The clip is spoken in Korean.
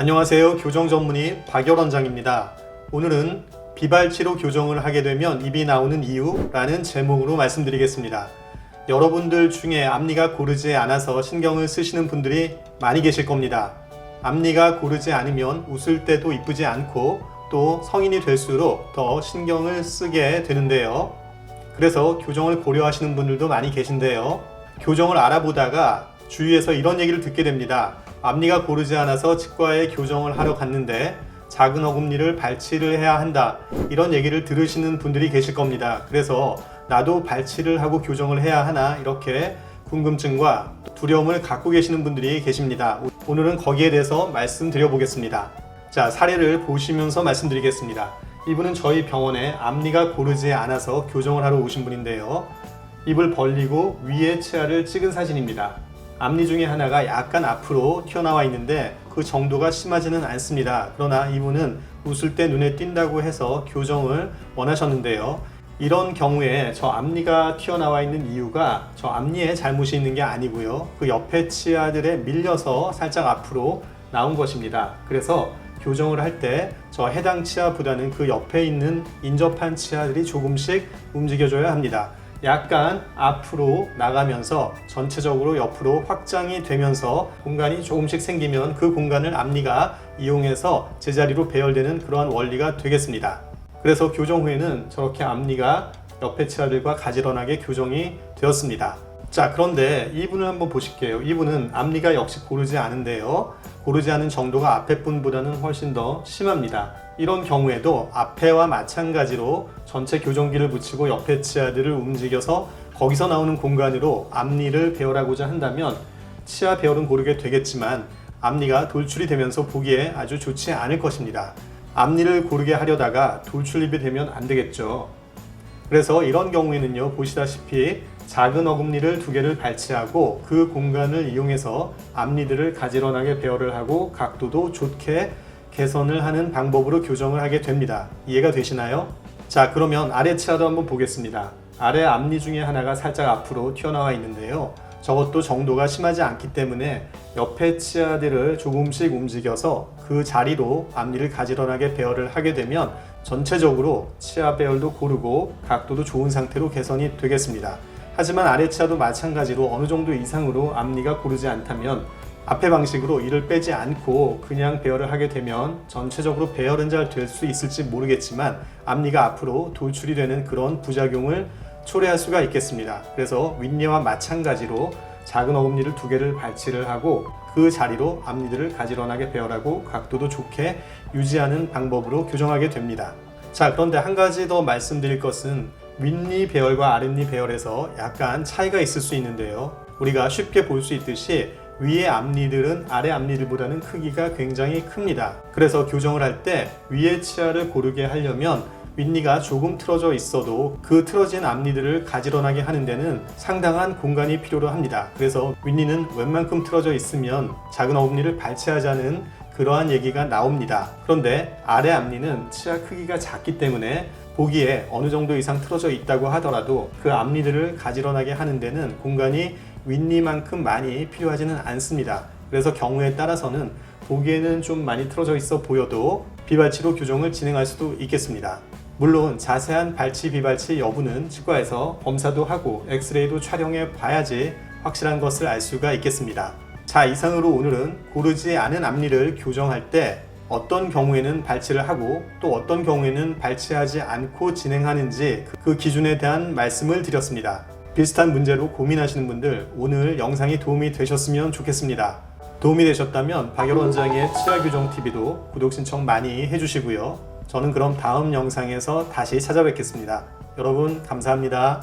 안녕하세요. 교정 전문의 박열 원장입니다. 오늘은 비발치로 교정을 하게 되면 입이 나오는 이유라는 제목으로 말씀드리겠습니다. 여러분들 중에 앞니가 고르지 않아서 신경을 쓰시는 분들이 많이 계실 겁니다. 앞니가 고르지 않으면 웃을 때도 이쁘지 않고 또 성인이 될수록 더 신경을 쓰게 되는데요. 그래서 교정을 고려하시는 분들도 많이 계신데요. 교정을 알아보다가 주위에서 이런 얘기를 듣게 됩니다. 앞니가 고르지 않아서 치과에 교정을 하러 갔는데 작은 어금니를 발치를 해야 한다. 이런 얘기를 들으시는 분들이 계실 겁니다. 그래서 나도 발치를 하고 교정을 해야 하나 이렇게 궁금증과 두려움을 갖고 계시는 분들이 계십니다. 오늘은 거기에 대해서 말씀드려 보겠습니다. 자, 사례를 보시면서 말씀드리겠습니다. 이분은 저희 병원에 앞니가 고르지 않아서 교정을 하러 오신 분인데요. 입을 벌리고 위에 치아를 찍은 사진입니다. 앞니 중에 하나가 약간 앞으로 튀어나와 있는데 그 정도가 심하지는 않습니다. 그러나 이분은 웃을 때 눈에 띈다고 해서 교정을 원하셨는데요. 이런 경우에 저 앞니가 튀어나와 있는 이유가 저 앞니에 잘못이 있는 게 아니고요. 그 옆에 치아들에 밀려서 살짝 앞으로 나온 것입니다. 그래서 교정을 할 때 저 해당 치아보다는 그 옆에 있는 인접한 치아들이 조금씩 움직여줘야 합니다. 약간 앞으로 나가면서 전체적으로 옆으로 확장이 되면서 공간이 조금씩 생기면 그 공간을 앞니가 이용해서 제자리로 배열되는 그러한 원리가 되겠습니다. 그래서 교정 후에는 저렇게 앞니가 옆에 치아들과 가지런하게 교정이 되었습니다. 자, 그런데 이분을 한번 보실게요. 이분은 앞니가 역시 고르지 않은데요. 고르지 않은 정도가 앞에 분보다는 훨씬 더 심합니다. 이런 경우에도 앞에와 마찬가지로 전체 교정기를 붙이고 옆에 치아들을 움직여서 거기서 나오는 공간으로 앞니를 배열하고자 한다면 치아 배열은 고르게 되겠지만 앞니가 돌출이 되면서 보기에 아주 좋지 않을 것입니다. 앞니를 고르게 하려다가 돌출입이 되면 안 되겠죠. 그래서 이런 경우에는요 보시다시피 작은 어금니를 두 개를 발치하고 그 공간을 이용해서 앞니들을 가지런하게 배열을 하고 각도도 좋게 개선을 하는 방법으로 교정을 하게 됩니다. 이해가 되시나요? 자 그러면 아래 치아도 한번 보겠습니다. 아래 앞니 중에 하나가 살짝 앞으로 튀어나와 있는데요. 저것도 정도가 심하지 않기 때문에 옆에 치아들을 조금씩 움직여서 그 자리로 앞니를 가지런하게 배열을 하게 되면 전체적으로 치아 배열도 고르고 각도도 좋은 상태로 개선이 되겠습니다. 하지만 아래 치아도 마찬가지로 어느 정도 이상으로 앞니가 고르지 않다면 앞에 방식으로 이를 빼지 않고 그냥 배열을 하게 되면 전체적으로 배열은 잘 될 수 있을지 모르겠지만 앞니가 앞으로 돌출이 되는 그런 부작용을 초래할 수가 있겠습니다. 그래서 윗니와 마찬가지로 작은 어금니를 두 개를 발치를 하고 그 자리로 앞니들을 가지런하게 배열하고 각도도 좋게 유지하는 방법으로 교정하게 됩니다. 자, 그런데 한 가지 더 말씀드릴 것은 윗니 배열과 아랫니 배열에서 약간 차이가 있을 수 있는데요. 우리가 쉽게 볼 수 있듯이 위의 앞니들은 아래 앞니들보다는 크기가 굉장히 큽니다. 그래서 교정을 할 때 위의 치아를 고르게 하려면 윗니가 조금 틀어져 있어도 그 틀어진 앞니들을 가지런하게 하는 데는 상당한 공간이 필요로 합니다. 그래서 윗니는 웬만큼 틀어져 있으면 작은 어금니를 발치하자는 그러한 얘기가 나옵니다. 그런데 아래 앞니는 치아 크기가 작기 때문에 보기에 어느 정도 이상 틀어져 있다고 하더라도 그 앞니들을 가지런하게 하는 데는 공간이 윗니만큼 많이 필요하지는 않습니다. 그래서 경우에 따라서는 보기에는 좀 많이 틀어져 있어 보여도 비발치로 교정을 진행할 수도 있겠습니다. 물론 자세한 발치 비발치 여부는 치과에서 검사도 하고 엑스레이도 촬영해 봐야지 확실한 것을 알 수가 있겠습니다. 자 이상으로 오늘은 고르지 않은 앞니를 교정할 때 어떤 경우에는 발치를 하고 또 어떤 경우에는 발치하지 않고 진행하는지 그 기준에 대한 말씀을 드렸습니다. 비슷한 문제로 고민하시는 분들 오늘 영상이 도움이 되셨으면 좋겠습니다. 도움이 되셨다면 박열 원장의 치아 교정 TV도 구독 신청 많이 해주시고요. 저는 그럼 다음 영상에서 다시 찾아뵙겠습니다. 여러분 감사합니다.